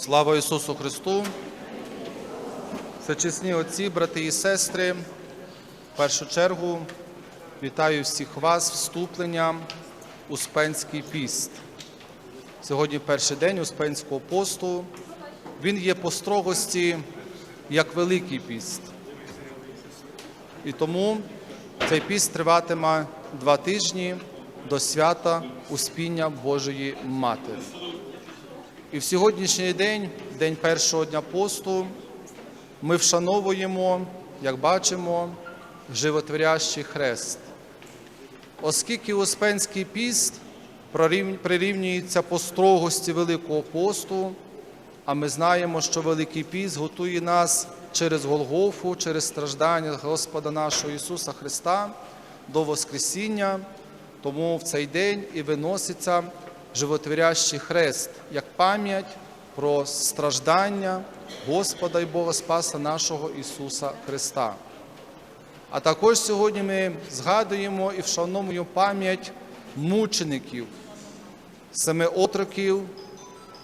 Слава Ісусу Христу! Всечесні отці, брати і сестри, в першу чергу вітаю всіх вас вступленням Успенський піст. Сьогодні перший день Успенського посту. Він є по строгості як Великий піст. І тому цей піст триватиме два тижні до свята Успіння Божої Матері. І в сьогоднішній день, день першого дня посту, ми вшановуємо, як бачимо, животворящий хрест. Оскільки Успенський піст прирівнюється по строгості Великого посту, а ми знаємо, що Великий піст готує нас через Голгофу, через страждання Господа нашого Ісуса Христа до Воскресіння, тому в цей день і виноситься животворящий хрест як пам'ять про страждання Господа і Бога Спаса нашого Ісуса Христа. А також сьогодні ми згадуємо і вшановуємо пам'ять мучеників, семи отроків,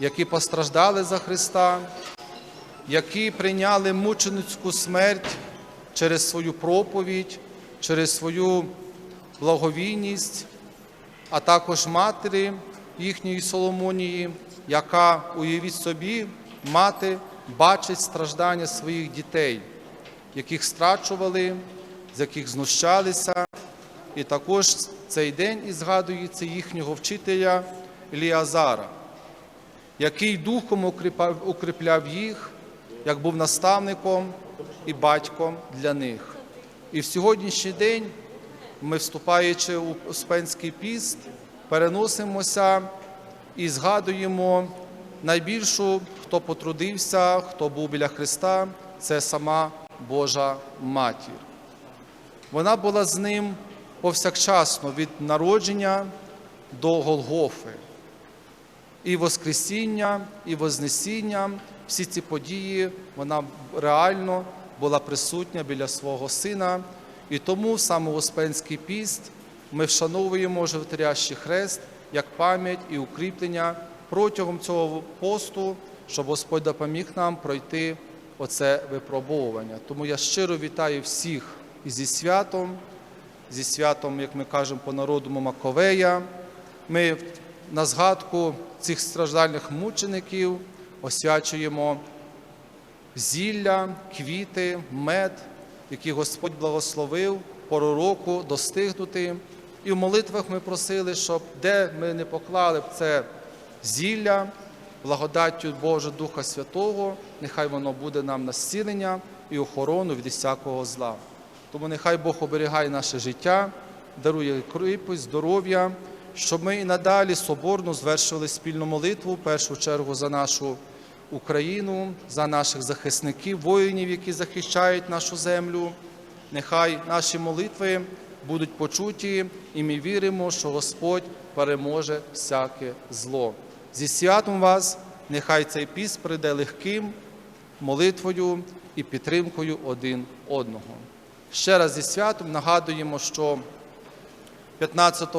які постраждали за Христа, які прийняли мученицьку смерть через свою проповідь, через свою благовійність, а також матері їхньої Соломонії, яка, уявіть собі, мати бачить страждання своїх дітей, яких страчували, з яких знущалися. І також цей день і згадується їхнього вчителя Еліазара, який духом укріпляв їх, як був наставником і батьком для них. І в сьогоднішній день ми, вступаючи у Успенський піст, переносимося і згадуємо найбільшу, хто потрудився, хто був біля Христа, це сама Божа Матір. Вона була з ним повсякчасно від народження до Голгофи. І Воскресіння, і Вознесіння, всі ці події, вона реально була присутня біля свого сина. І тому саме Успенський піст ми вшановуємо животворящий хрест як пам'ять і укріплення протягом цього посту, щоб Господь допоміг нам пройти оце випробовування. Тому я щиро вітаю всіх зі святом, зі святом, як ми кажемо по народу Маковея. Ми на згадку цих страждальних мучеників освячуємо зілля, квіти, мед, які Господь благословив пору року достигнути. І в молитвах ми просили, щоб де ми не поклали б це зілля, благодаттю Божого Духа Святого, нехай воно буде нам на зцілення і охорону від всякого зла. Тому нехай Бог оберігає наше життя, дарує кріпость, здоров'я, щоб ми і надалі соборно звершували спільну молитву, в першу чергу за нашу Україну, за наших захисників, воїнів, які захищають нашу землю. Нехай наші молитви будуть почуті, і ми віримо, що Господь переможе всяке зло. Зі святом вас, нехай цей піст прийде легким молитвою і підтримкою один одного. Ще раз зі святом нагадуємо, що 15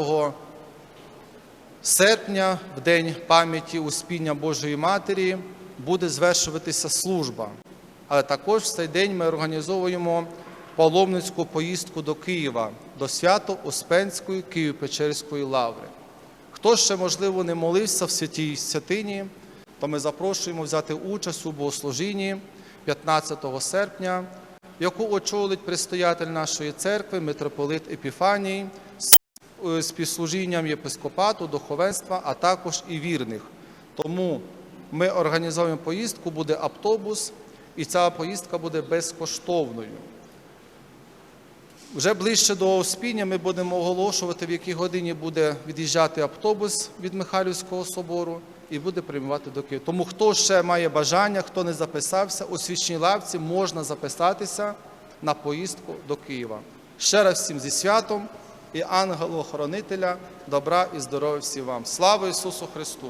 серпня, в день пам'яті Успіння Божої Матері, буде звершуватися служба. Але також в цей день ми організовуємо паломницьку поїздку до Києва, до Свято-Успенської Києво-Печерської лаври. Хто ще, можливо, не молився в святій святині, то ми запрошуємо взяти участь у богослужінні 15 серпня, яку очолить предстоятель нашої церкви, митрополит Епіфаній, з- е, співслужінням єпископату, духовенства, а також і вірних. Тому ми організуємо поїздку, буде автобус, і ця поїздка буде безкоштовною. Вже ближче до Успіння ми будемо оголошувати, в якій годині буде від'їжджати автобус від Михайлівського собору і буде прямувати до Києва. Тому хто ще має бажання, хто не записався, у свічній лавці можна записатися на поїздку до Києва. Ще раз всім зі святом і ангелу-охоронителя, добра і здоров'я всім вам. Слава Ісусу Христу!